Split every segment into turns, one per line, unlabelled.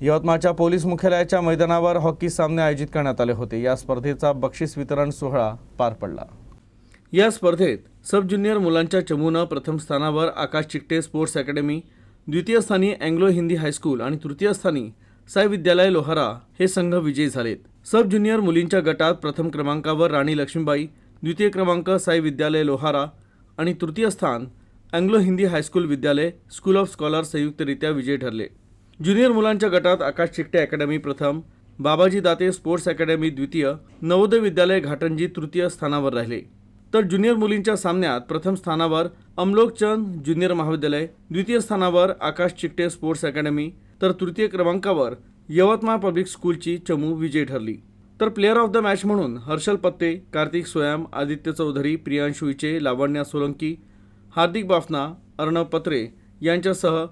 यवतमाळच्या पोलीस मुख्यालयाच्या मैदानावर हॉकी सामने आयोजित करण्यात आले होते. या स्पर्धेचा बक्षीस वितरण सोहळा पार पडला. या स्पर्धेत सब ज्युनियर मुलांच्या चमूनं प्रथम स्थानावर आकाश चिकटे स्पोर्ट्स अकॅडमी द्वितीय स्थानी अँग्लो हिंदी हायस्कूल आणि तृतीय स्थानी साई विद्यालय लोहारा हे संघ विजयी झालेत. सब ज्युनियर मुलींच्या गटात प्रथम क्रमांकावर राणी लक्ष्मीबाई द्वितीय क्रमांक साई विद्यालय लोहारा आणि तृतीय स्थान अँग्लो हिंदी हायस्कूल विद्यालय स्कूल ऑफ स्कॉलर संयुक्तरित्या विजयी ठरले. ज्युनियर मुलांच्या गटात आकाश चिकटे अकॅडमी प्रथम बाबाजी दाते स्पोर्ट्स अकॅडमी द्वितीय नवोदय विद्यालय घाटंजी तृतीय स्थानावर राहिले. तर ज्युनियर मुलींच्या सामन्यात प्रथम स्थानावर अमलोकचंद ज्युनियर महाविद्यालय द्वितीय स्थानावर आकाश चिकटे स्पोर्ट्स अकॅडमी तर तृतीय क्रमांकावर यवतमाळ पब्लिक स्कूलची चमू विजयी ठरली. तर प्लेअर ऑफ द मॅच म्हणून हर्षल पत्ते कार्तिक सोयाम आदित्य चौधरी प्रियांशू इचे लावण्या सोलंकी हार्दिक बाफना अर्णव पत्रे यांच्यासह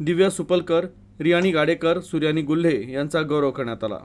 दिव्या सुपलकर रियाणी गाडेकर सूर्यानी गुल्हे यांचा गौरव करण्यात आला.